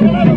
ఇద్దరు పట్టుకోండి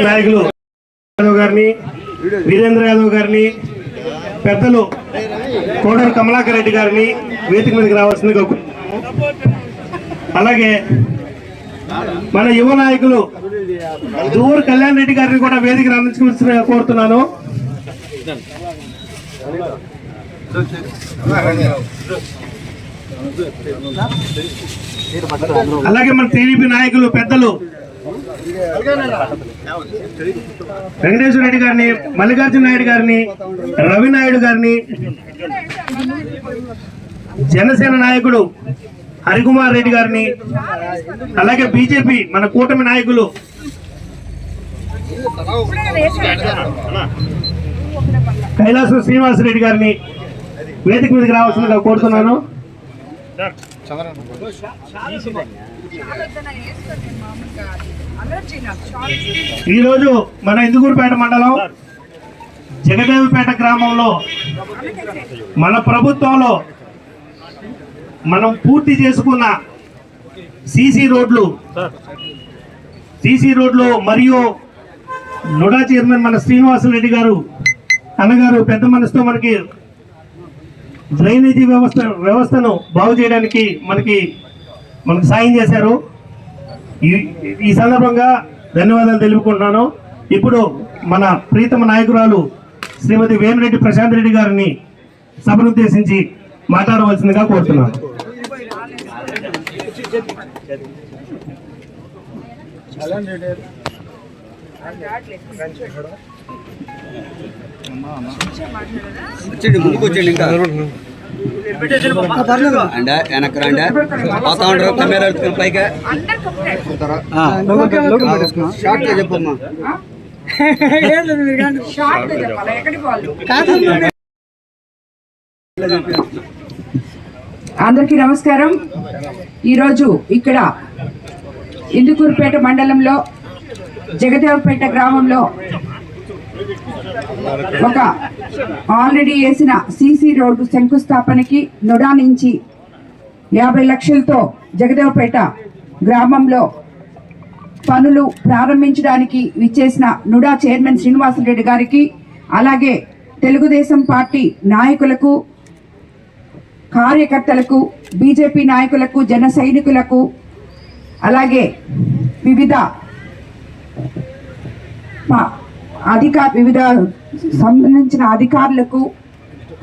నాయకులు యాదవ్ గారిని వీరేంద్ర యాదవ్ గారిని పెద్దలు కోడూరు కమలాకర్ రెడ్డి గారిని వేదిక మీదకి రావాల్సిందిగా అలాగే మన యువ నాయకులు దూరు కళ్యాణ్ రెడ్డి గారిని కూడా వేదిక అందించవలసిందిగా కోరుతున్నాను. అలాగే మన టీడీపీ నాయకులు పెద్దలు వెంకటేశ్వర రెడ్డి గారిని మల్లికార్జున నాయుడు గారిని రవి నాయుడు గారిని జనసేన నాయకుడు హరికుమార్ రెడ్డి గారిని అలాగే బీజేపీ మన కూటమి నాయకులు. కైలాసం శ్రీనివాసరెడ్డి గారిని వేదిక మీదకి రావాల్సిందిగా కోరుతున్నాను. ఈరోజు మన ఇందుకూరుపేట మండలం జగదేవిపేట గ్రామంలో మన ప్రభుత్వంలో మనం పూర్తి చేసుకున్న సీసీ రోడ్లు సీసీ రోడ్లు మరియు నుడా చైర్మన్ మన శ్రీనివాసరెడ్డి గారు అన్నగారు పెద్ద మనసుతో మనకి డ్రైనేజీ వ్యవస్థ వ్యవస్థను బాగు చేయడానికి మనకి మనకు సాయం చేశారు. ఈ ఈ సందర్భంగా ధన్యవాదాలు తెలుపుకుంటున్నాను. ఇప్పుడు మన ప్రీతమ నాయకురాలు శ్రీమతి వేమిరెడ్డి ప్రశాంత్ రెడ్డి గారిని సభను ఉద్దేశించి మాట్లాడవలసిందిగా కోరుతున్నాను. వచ్చండి ముందుకు వచ్చండి ఇంకా. వెనక్కి రండి. పోతా కెమెరా ఎత్తుకుని పైకి. షార్ట్గా చెప్పమ్మా. అందరికీ నమస్కారం. ఈరోజు ఇక్కడ ఇందుకూరుపేట మండలంలో జగదేవపేట గ్రామంలో ఒక ఆల్రెడీ వేసిన సీసీ రోడ్డు శంకుస్థాపనకి నుడా నుంచి యాభై లక్షలతో జగదేవపేట గ్రామంలో పనులు ప్రారంభించడానికి విచ్చేసిన నుడా చైర్మన్ శ్రీనివాసరెడ్డి గారికి అలాగే తెలుగుదేశం పార్టీ నాయకులకు కార్యకర్తలకు బీజేపీ నాయకులకు జన సైనికులకు అలాగే వివిధ ప- అధికార వివిధ సంబంధించిన అధికారులకు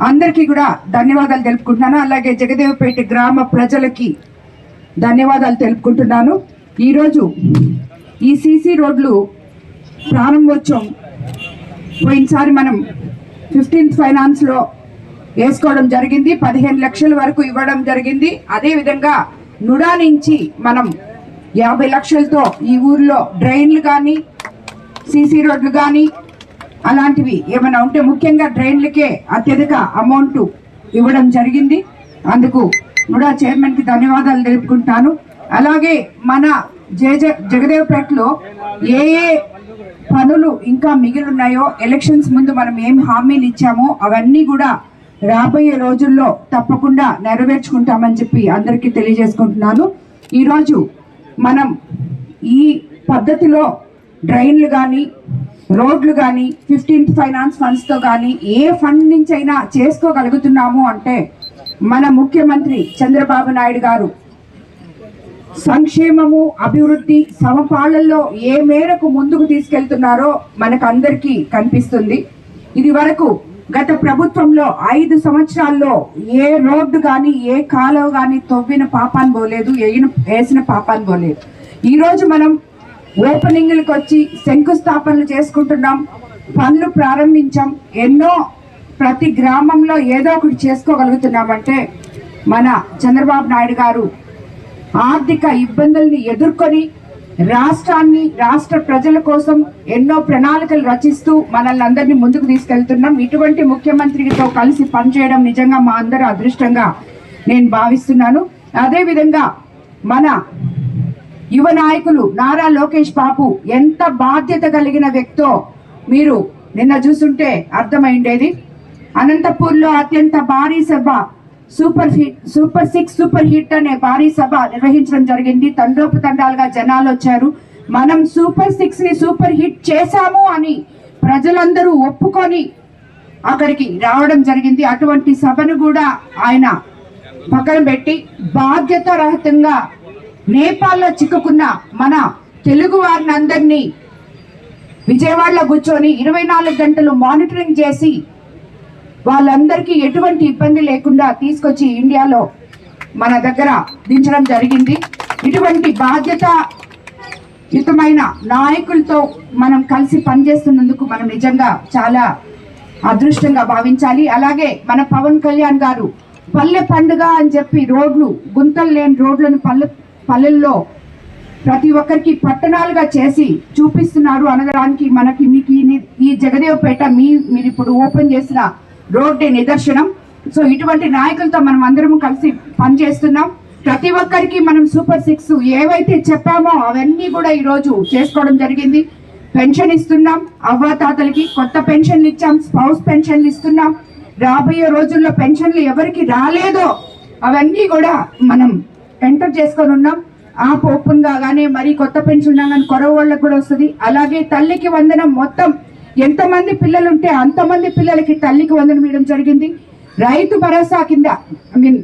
అందరికీ కూడా ధన్యవాదాలు తెలుపుకుంటున్నాను. అలాగే జగదేవపేట గ్రామ ప్రజలకి ధన్యవాదాలు తెలుపుకుంటున్నాను. ఈరోజు ఈ సీసీ రోడ్లు ప్రారంభోత్సవం పోయినసారి మనం ఫిఫ్టీన్త్ ఫైనాన్స్లో వేసుకోవడం జరిగింది. పదిహేను లక్షల వరకు ఇవ్వడం జరిగింది. అదేవిధంగా నుడా నుంచి మనం యాభై లక్షలతో ఈ ఊర్లో డ్రైన్లు కానీ సీసీ రోడ్లు కానీ అలాంటివి ఏమైనా ఉంటే ముఖ్యంగా డ్రైన్లకే అత్యధిక అమౌంట్ ఇవ్వడం జరిగింది. అందుకు కూడా చైర్మన్కి ధన్యవాదాలు తెలుపుకుంటాను. అలాగే మన జేజ జగదేవ్పేటలో ఏ ఏ పనులు ఇంకా మిగిలి ఉన్నాయో ఎలక్షన్స్ ముందు మనం ఏం హామీలు ఇచ్చామో అవన్నీ కూడా రాబోయే రోజుల్లో తప్పకుండా నెరవేర్చుకుంటామని చెప్పి అందరికీ తెలియజేసుకుంటున్నాను. ఈరోజు మనం ఈ పద్ధతిలో డ్రైన్లు కానీ రోడ్లు కానీ ఫిఫ్టీన్త్ ఫైనాన్స్ ఫండ్స్తో కానీ ఏ ఫండ్ నుంచి అయినా చేసుకోగలుగుతున్నాము అంటే మన ముఖ్యమంత్రి చంద్రబాబు నాయుడు గారు సంక్షేమము అభివృద్ధి సమపాళ్ళలో ఏ మేరకు ముందుకు తీసుకెళ్తున్నారో మనకందరికీ కనిపిస్తుంది. ఇది వరకు గత ప్రభుత్వంలో ఐదు సంవత్సరాల్లో ఏ రోడ్డు కానీ ఏ కాలువ కానీ తవ్విన పాపాన్ని పోలేదు వేసిన పాపాన్ని పోలేదు. ఈరోజు మనం ఓపెనింగ్లకు వచ్చి శంకుస్థాపనలు చేసుకుంటున్నాం. పనులు ప్రారంభించాం. ఎన్నో ప్రతి గ్రామంలో ఏదో ఒకటి చేసుకోగలుగుతున్నామంటే మన చంద్రబాబు నాయుడు గారు ఆర్థిక ఇబ్బందుల్ని ఎదుర్కొని రాష్ట్రాన్ని రాష్ట్ర ప్రజల కోసం ఎన్నో ప్రణాళికలు రచిస్తూ మనల్ని అందరినీ ముందుకు తీసుకెళ్తున్నాం. ఇటువంటి ముఖ్యమంత్రితో కలిసి పనిచేయడం నిజంగా మా అందరూ అదృష్టంగా నేను భావిస్తున్నాను. అదేవిధంగా మన యువ నాయకులు నారా లోకేష్ బాబు ఎంత బాధ్యత కలిగిన వ్యక్తో మీరు నిన్న చూసుంటే అర్థమైండేది. అనంతపూర్లో అత్యంత భారీ సభ super hit super six super hit అనే భారీ సభ నిర్వహించడం జరిగింది. తండ్రోపు తండాలుగా జనాలు వచ్చారు. మనం సూపర్ సిక్స్ని సూపర్ హిట్ చేశాము అని ప్రజలందరూ ఒప్పుకొని అక్కడికి రావడం జరిగింది. అటువంటి సభను కూడా ఆయన పక్కన పెట్టి బాధ్యతారహితంగా నేపాల్లో చిక్కుకున్న మన తెలుగు వారిని అందరినీ విజయవాడలో కూర్చొని ఇరవై నాలుగు గంటలు మానిటరింగ్ చేసి వాళ్ళందరికీ ఎటువంటి ఇబ్బంది లేకుండా తీసుకొచ్చి ఇండియాలో మన దగ్గర దించడం జరిగింది. ఇటువంటి బాధ్యత యుతమైన నాయకులతో మనం కలిసి పనిచేస్తున్నందుకు మనం నిజంగా చాలా అదృష్టంగా భావించాలి. అలాగే మన పవన్ కళ్యాణ్ గారు పల్లె పండుగ అని చెప్పి రోడ్లు గుంతలు లేని రోడ్లను పల్లె పల్లెల్లో ప్రతి ఒక్కరికి పట్టణాలుగా చేసి చూపిస్తున్నారు అనగడానికి మనకి మీకు ఈ ఈ జగదేవపేట మీ మీరు ఇప్పుడు ఓపెన్ చేసిన రోడ్డే నిదర్శనం. సో ఇటువంటి నాయకులతో మనం అందరం కలిసి పనిచేస్తున్నాం. ప్రతి ఒక్కరికి మనం సూపర్ సిక్స్ ఏవైతే చెప్పామో అవన్నీ కూడా ఈరోజు చేసుకోవడం జరిగింది. పెన్షన్ ఇస్తున్నాం అవ్వాతాతలకి కొత్త పెన్షన్లు ఇచ్చాం స్పౌస్ పెన్షన్లు ఇస్తున్నాం. రాబోయే రోజుల్లో పెన్షన్లు ఎవరికి రాలేదో అవన్నీ కూడా మనం ఎంటర్ చేసుకొని ఉన్నాం. ఆ ఓపెన్ కాగానే మరి కొత్త పెన్షన్ కానీ కొరవ వాళ్ళకి కూడా వస్తుంది. అలాగే తల్లికి వందనం మొత్తం. ఎంతమంది పిల్లలు ఉంటే అంతమంది పిల్లలకి తల్లికి వందనం ఇవ్వడం జరిగింది. రైతు భరోసా కింద ఐ మీన్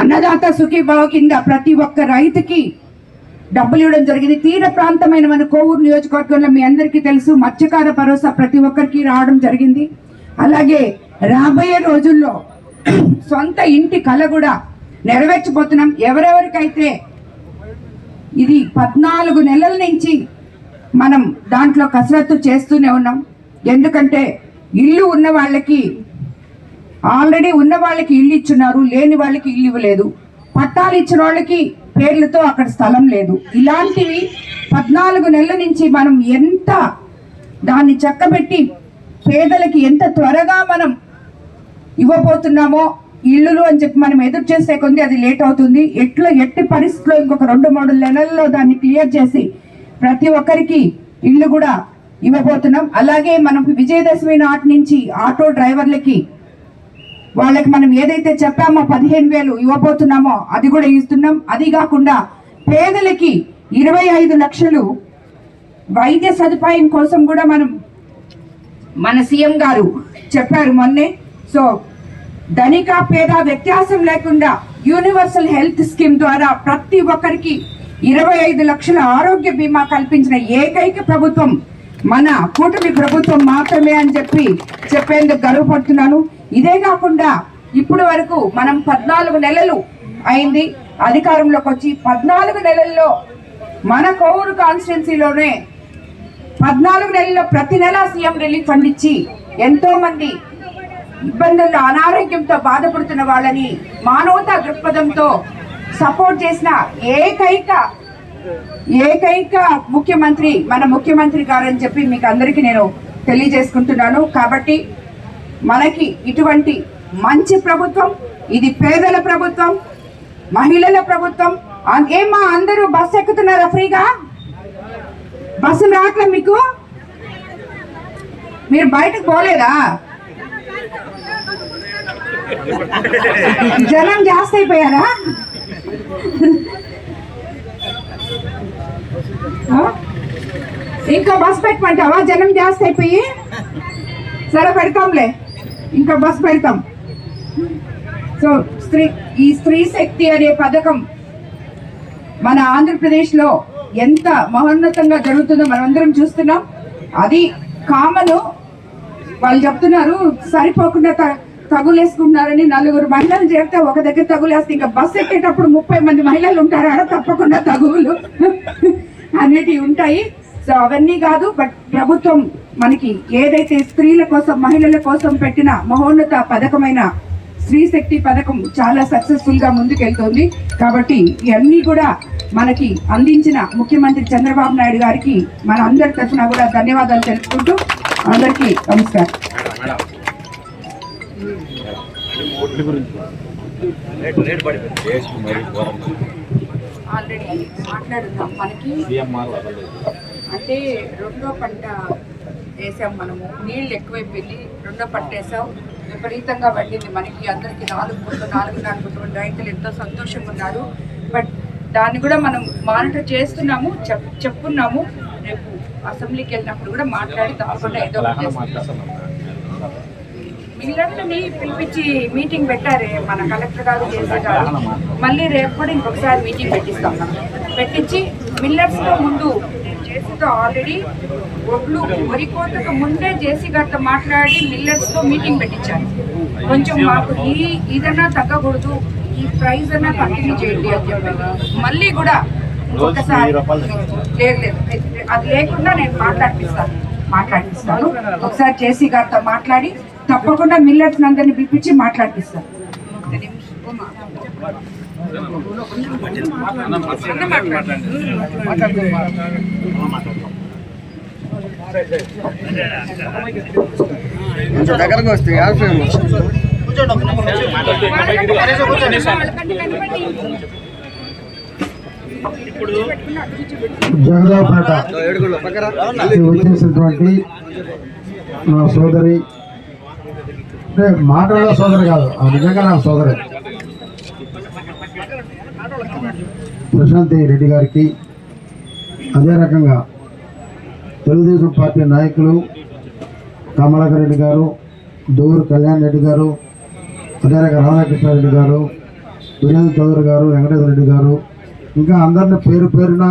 అన్నదాత సుఖీభావ కింద ప్రతి ఒక్క రైతుకి డబ్బులు ఇవ్వడం జరిగింది. తీర ప్రాంతమైన మన కోవూరు నియోజకవర్గంలో మీ అందరికీ తెలుసు మత్స్యకార భరోసా ప్రతి ఒక్కరికి రావడం జరిగింది. అలాగే రాబోయే రోజుల్లో సొంత ఇంటి కళ కూడా నెరవేర్చబోతున్నాం. ఎవరెవరికైతే ఇది పద్నాలుగు నెలల నుంచి మనం దాంట్లో కసరత్తు చేస్తూనే ఉన్నాం. ఎందుకంటే ఇల్లు ఉన్న వాళ్ళకి ఆల్రెడీ ఉన్న వాళ్ళకి ఇల్లు ఇచ్చున్నారు లేని వాళ్ళకి ఇల్లు ఇవ్వలేదు. పట్టాలు ఇచ్చిన వాళ్ళకి పేర్లతో అక్కడ స్థలం లేదు. ఇలాంటివి పద్నాలుగు నెలల నుంచి మనం ఎంత దాన్ని చక్కబెట్టి పేదలకి ఎంత త్వరగా మనం ఇవ్వబోతున్నామో ఇల్లులు అని చెప్పి మనం ఎదురు చేసే కొంది అది లేట్ అవుతుంది. ఎట్లా ఎట్టి పరిస్థితిలో ఇంకొక రెండు మూడు నెలల్లో దాన్ని క్లియర్ చేసి ప్రతి ఒక్కరికి ఇల్లు కూడా ఇవ్వబోతున్నాం. అలాగే మనం విజయదశమి నాటి నుంచి ఆటో డ్రైవర్లకి వాళ్ళకి మనం ఏదైతే చెప్పామో పదిహేను వేలు ఇవ్వబోతున్నామో అది కూడా ఇస్తున్నాం. అది కాకుండా పేదలకి ఇరవై ఐదు లక్షలు వైద్య సదుపాయం కోసం కూడా మనం మన సీఎం గారు చెప్పారు మొన్నే. సో ధనిక పేద వ్యత్యాసం లేకుండా యూనివర్సల్ హెల్త్ స్కీమ్ ద్వారా ప్రతి ఒక్కరికి ఇరవై ఐదు లక్షల ఆరోగ్య బీమా కల్పించిన ఏకైక ప్రభుత్వం మన కూటమి ప్రభుత్వం మాత్రమే అని చెప్పి చెప్పేందుకు గర్వపడుతున్నాను. ఇదే కాకుండా ఇప్పటి వరకు మనం పద్నాలుగు నెలలు అయింది అధికారంలోకి వచ్చి పద్నాలుగు నెలల్లో మన కోవూరు కాన్స్టిట్యున్సీలోనే పద్నాలుగు నెలల్లో ప్రతి నెల సీఎం రిలీఫ్ ఫండ్ ఇచ్చి ఎంతో మంది ఇబ్బందుల్లో అనారోగ్యంతో బాధపడుతున్న వాళ్ళని మానవతా దృక్పథంతో సపోర్ట్ చేసిన ఏకైక ఏకైక ముఖ్యమంత్రి మన ముఖ్యమంత్రి గారని చెప్పి మీకు అందరికీ నేను తెలియజేసుకుంటున్నాను. కాబట్టి మనకి ఇటువంటి మంచి ప్రభుత్వం ఇది పేదల ప్రభుత్వం మహిళల ప్రభుత్వం ఏమా అందరూ బస్సు ఎక్కుతున్నారా ఫ్రీగా? బస్సు రావట్లే మీకు? మీరు బయటకు పోలేదా? జనం జాస్తి అయిపోయారా? ఇంకా బస్ పెట్టమంటావా? జనం జాస్తి అయిపోయి? సరే పెడతాంలే. ఇంకా బస్ పెడతాం. సో స్త్రీ ఈ స్త్రీ శక్తి అనే పథకం మన ఆంధ్రప్రదేశ్లో ఎంత మహోన్నతంగా జరుగుతుందో మనం అందరం చూస్తున్నాం. అది కామను వాళ్ళు చెప్తున్నారు సరిపోకుండా త- తగులేసుకుంటున్నారని నలుగురు మహిళలు చేరితే ఒక దగ్గర తగులేస్తే ఇంకా బస్సు ఎక్కేటప్పుడు ముప్పై మంది మహిళలు ఉంటారు ఆడ తప్పకుండా తగులు అనేటివి ఉంటాయి. సో అవన్నీ కాదు బట్ ప్రభుత్వం మనకి ఏదైతే స్త్రీల కోసం మహిళల కోసం పెట్టిన మహోన్నత పథకమైన స్త్రీ శక్తి పథకం చాలా సక్సెస్ఫుల్గా ముందుకెళ్తోంది. కాబట్టి ఇవన్నీ కూడా మనకి అందించిన ముఖ్యమంత్రి చంద్రబాబు నాయుడు గారికి మన అందరి తరఫున కూడా ధన్యవాదాలు తెలుపుకుంటూ అందరికీ నమస్కారం. ఆల్రెడీ మాట్లాడున్నాం మనకి. అంటే రెండో పంట వేసాం మనము. నీళ్ళు ఎక్కువైపోయింది. రెండో పంట వేసాం. విపరీతంగా పడింది మనకి. అందరికి నాలుగు పూట నాలుగు నాలుగు రైతులు ఎంతో సంతోషంగా ఉన్నారు. బట్ దాన్ని కూడా మనం మానిటర్ చేస్తున్నాము చెప్ చెప్పున్నాము. అసెంబ్లీకి వెళ్ళినప్పుడు కూడా మాట్లాడి తప్పకుండా ఏదో. మిల్లర్లని పిలిపించి మీటింగ్ పెట్టారే మన కలెక్టర్ గారు చేసే గారు. మళ్ళీ రేపు కూడా ఇంకొకసారి మీటింగ్ పెట్టిస్తాం. పెట్టించి మిల్లర్స్తో ముందు జేసీతో ఆల్రెడీ ఒడ్లు వరి కోతకు ముందే జేసీ గారితో మాట్లాడి మిల్లర్స్తో మీటింగ్ పెట్టించాను కొంచెం మాకు ఈ ఇదన్నా తగ్గకూడదు ఈ ప్రైస్ అన్నా కంటిన్యూ చేయండి అని చెప్పి మళ్ళీ కూడా ఇంకొకసారి లేదు లేదు. అది లేకుండా నేను మాట్లాడిపిస్తాను. మాట్లాడిపిస్తాను. ఒకసారి జేసీ గారితో మాట్లాడి తప్పకుండా మిల్లర్స్ అందరిని పిలిపించి మాట్లాడిపిస్తాను. కొంచెం దగ్గరకు వస్తే ఆల్ఫేమ్ జగదాపేట వచ్చేసినటువంటి నా సోదరి. అంటే మాటల్లో సోదరి కాదు ఆ నిజంగా నా సోదరి. ప్రశాంతి రెడ్డి గారికి అదే రకంగా తెలుగుదేశం పార్టీ నాయకులు కమలాకర్ రెడ్డి గారు దూరు కళ్యాణ్ రెడ్డి గారు అదే రకంగా రాధాకృష్ణారెడ్డి గారు వీరేంద్ర చౌదరి గారు వెంకటేశ్వర రెడ్డి గారు ఇంకా అందరిని పేరు పేరున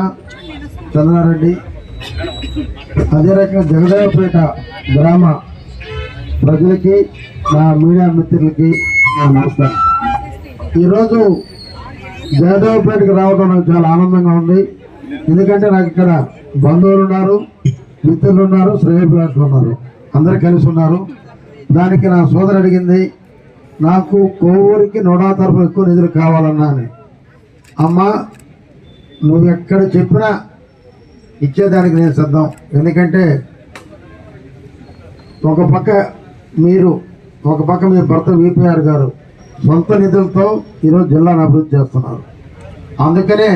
చంద్రారెడ్డి అదే రకంగా జగదేవపేట గ్రామ ప్రజలకి నా మీడియా మిత్రులకి నా నమస్కారం. ఈరోజు జగదేవపేటకి రావడం నాకు చాలా ఆనందంగా ఉంది. ఎందుకంటే నాకు ఇక్కడ బంధువులు ఉన్నారు మిత్రులు ఉన్నారు శ్రేయభిలాషులు ఉన్నారు. అందరు కలిసి ఉన్నారు. దానికి నా సోదరు అడిగింది నాకు కోవూరికి నోడా తరపున ఎక్కువ నిధులు కావాలన్నా అని. అమ్మ నువ్వు ఎక్కడ చెప్పినా ఇచ్చేదానికి నేను సిద్ధం. ఎందుకంటే ఒక పక్క మీరు ఒక పక్క మీ భర్త విపిఆర్ గారు సొంత నిధులతో ఈరోజు జిల్లాను అభివృద్ధి చేస్తున్నారు. అందుకనే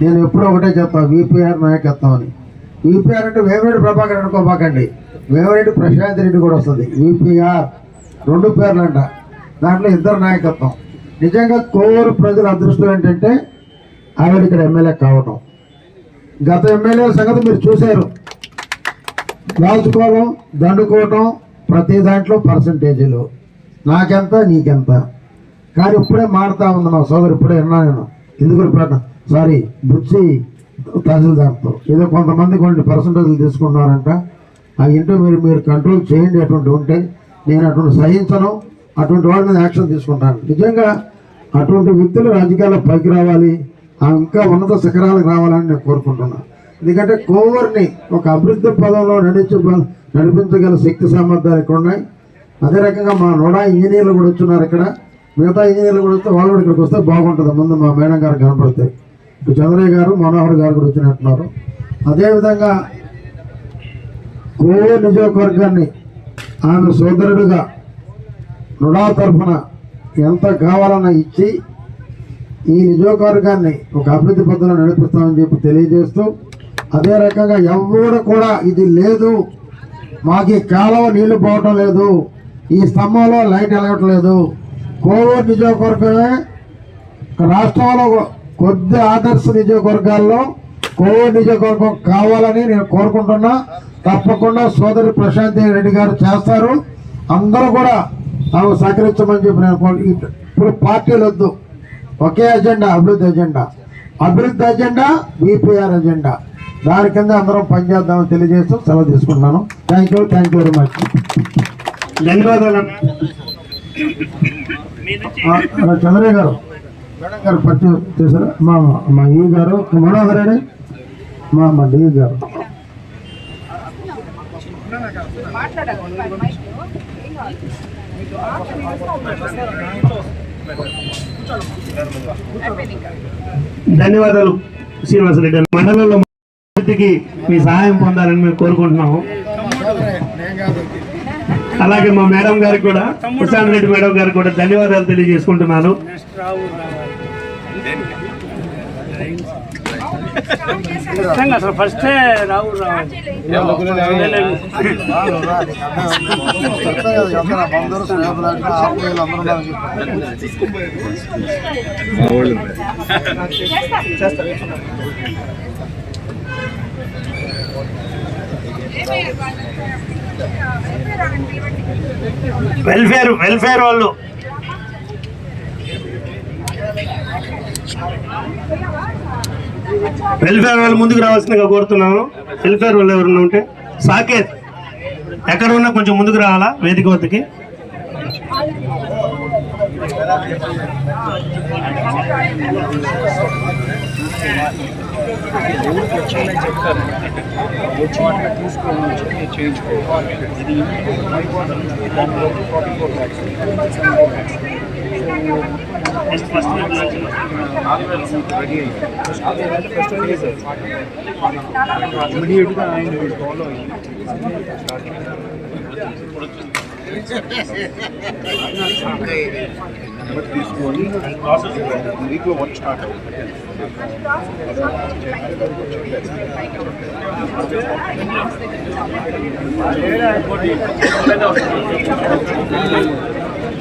నేను ఎప్పుడూ ఒకటే చెప్తాను విపిఆర్ నాయకత్వం అని. విపిఆర్ అంటే వేమిరెడ్డి ప్రభాకర్ అనుకోబాకండి వేమిరెడ్డి ప్రశాంత్ రెడ్డి కూడా వస్తుంది. విపిఆర్ రెండు పేర్లు అంట దాంట్లో ఇద్దరు నాయకత్వం. నిజంగా కోరు ప్రజల అదృష్టం ఏంటంటే ఆవిడ ఇక్కడ ఎమ్మెల్యే కావటం. గత ఎమ్మెల్యే సంగతి మీరు చూశారు. దాచుకోవడం దండుకోవటం ప్రతి దాంట్లో పర్సంటేజీలు. నాకెంత నీకెంత. కానీ ఇప్పుడే మారుతా ఉంది మా సోదరు ఇప్పుడే విన్నా నేను. ఎందుకు ప్రకటన సారీ బుచ్చి తహసీల్దార్తో. ఏదో కొంతమంది కొన్ని పర్సంటేజ్లు తీసుకున్నారంట ఆ ఇంటో మీరు మీరు కంట్రోల్ చేయండి అటువంటి ఉంటే నేను అటువంటి సహించను. అటువంటి వాళ్ళ మీద యాక్షన్ తీసుకుంటాను. నిజంగా అటువంటి వ్యక్తులు రాజకీయాల్లో పైకి రావాలి. ఆ ఇంకా ఉన్నత శిఖరాలకు రావాలని నేను కోరుకుంటున్నాను ఎందుకంటే కోవర్ని ఒక అభివృద్ధి పదంలో నడిచి నడిపించగల శక్తి సామర్థ్యాలు ఇక్కడ ఉన్నాయి అదే రకంగా మా నోడా ఇంజనీర్లు కూడా వచ్చున్నారు ఇక్కడ. మిగతా ఇంజనీర్లు కూడా వస్తే వాళ్ళు కూడా ఇక్కడికి వస్తే బాగుంటుంది. ముందు మా మేడం గారు కనపడతాయి ఇప్పుడు చంద్రయ్య గారు మనోహర్ గారు కూడా వచ్చినట్టున్నారు. అదేవిధంగా కోవూరు నియోజకవర్గాన్ని ఆమె సోదరుడుగా నుడా తరఫున ఎంత కావాలన్నా ఇచ్చి ఈ నియోజకవర్గాన్ని ఒక అభివృద్ధి పద్ధతిలో నడిపిస్తామని చెప్పి తెలియజేస్తూ అదే రకంగా ఎవరు కూడా ఇది లేదు మాకు ఈ కాలువ నీళ్ళు పోవటం లేదు ఈ స్తంభంలో లైట్ వెలగట్లేదు కోవూరు నియోజకవర్గమే రాష్ట్రంలో కొద్ది ఆదర్శ నియోజకవర్గాల్లో కోవిడ్ నియోజకవర్గం కావాలని నేను కోరుకుంటున్నా. తప్పకుండా సోదరి ప్రశాంత్ రెడ్డి గారు చేస్తారు. అందరూ కూడా ఆమె సహకరించమని చెప్పి నేను ఇప్పుడు పార్టీలు వద్దు. ఒకే అజెండా అభివృద్ధి అజెండా. అభివృద్ధి అజెండా బీపీఆర్ అజెండా. దాని కింద అందరం పనిచేద్దామని తెలియజేస్తూ సెలవు తీసుకుంటున్నాను. Thank you thank you very much ధన్యవాదాలు అన్న. మీ నుంచి చంద్రయ్య గారు. మేడం గారు పరిచయం చేశారు? మా మా ఈ గారు మనోహర్ రెడ్డి మా మా డి గారు. ధన్యవాదాలు శ్రీనివాస రెడ్డి మండలంలో అభివృద్ధికి మీ సహాయం పొందాలని మేము కోరుకుంటున్నాము. అలాగే మా మేడం గారికి కూడా ఉషాన్ రెడ్డి మేడం గారికి కూడా ధన్యవాదాలు తెలియజేసుకుంటున్నాను. అసలు ఫస్ట్ రావు వెల్ఫేర్ వెల్ఫేర్ వాళ్ళు. వెల్ఫేర్ వాళ్ళు ముందుకు రావాల్సిందిగా కోరుతున్నాను. వెల్ఫేర్ వాళ్ళు ఎవరన్నా ఉంటే సాకేత్ ఎక్కడ ఉన్నా కొంచెం ముందుకు రావాలా? వేదిక వద్దకి. फ़र्स्ट फ़र्स्ट में बोला चलो आप ये फ़र्स्ट में सर मीडिएट का I know follow But this morning, the process is that we go one start out. Yeah.